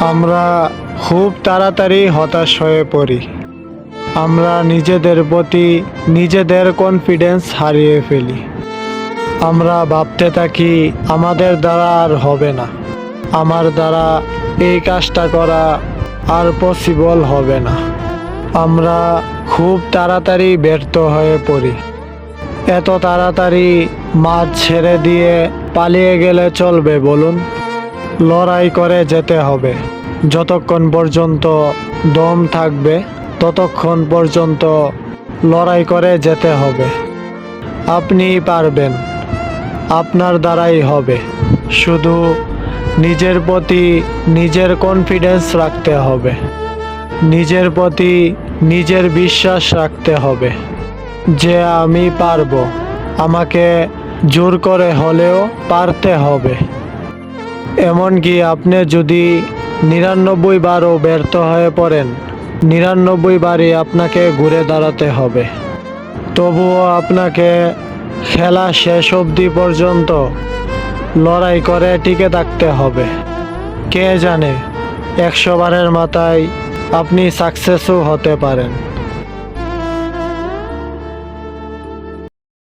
আমরা খুব তাড়াতাড়ি হতাশ হয়ে পড়ি। আমরা নিজেদের প্রতি নিজেদের কনফিডেন্স হারিয়ে ফেলি। আমরা ভাবতে থাকি আমাদের দ্বারা আর হবে না। আমার দ্বারা এই কাজটা করা আর পসিবল হবে না। আমরা খুব তাড়াতাড়ি ব্যর্থ হয়ে পড়ি। এত তাড়াতাড়ি মাছ ছেড়ে দিয়ে পালিয়ে গেলে চলবে বলুন? লড়াই করে যেতে হবে। যতক্ষণ পর্যন্ত দম থাকবে, ততক্ষণ পর্যন্ত লড়াই করে যেতে হবে। আপনি পারবেন। আপনার দ্বারাই হবে। শুধু নিজের প্রতি নিজের কনফিডেন্স রাখতে হবে। নিজের প্রতি নিজের বিশ্বাস রাখতে হবে যে আমি পারব। আমাকে জোর করে হলেও পারতে হবে। এমনকি আপনি যদি নিরানব্বই বারও ব্যর্থ হয়ে পড়েন, নিরানব্বই বারই আপনাকে ঘুরে দাঁড়াতে হবে। তবুও আপনাকে খেলা শেষ অবধি পর্যন্ত লড়াই করে টিকে থাকতে হবে। কে জানে, একশো বারের মাথায় আপনি সাকসেসও হতে পারেন।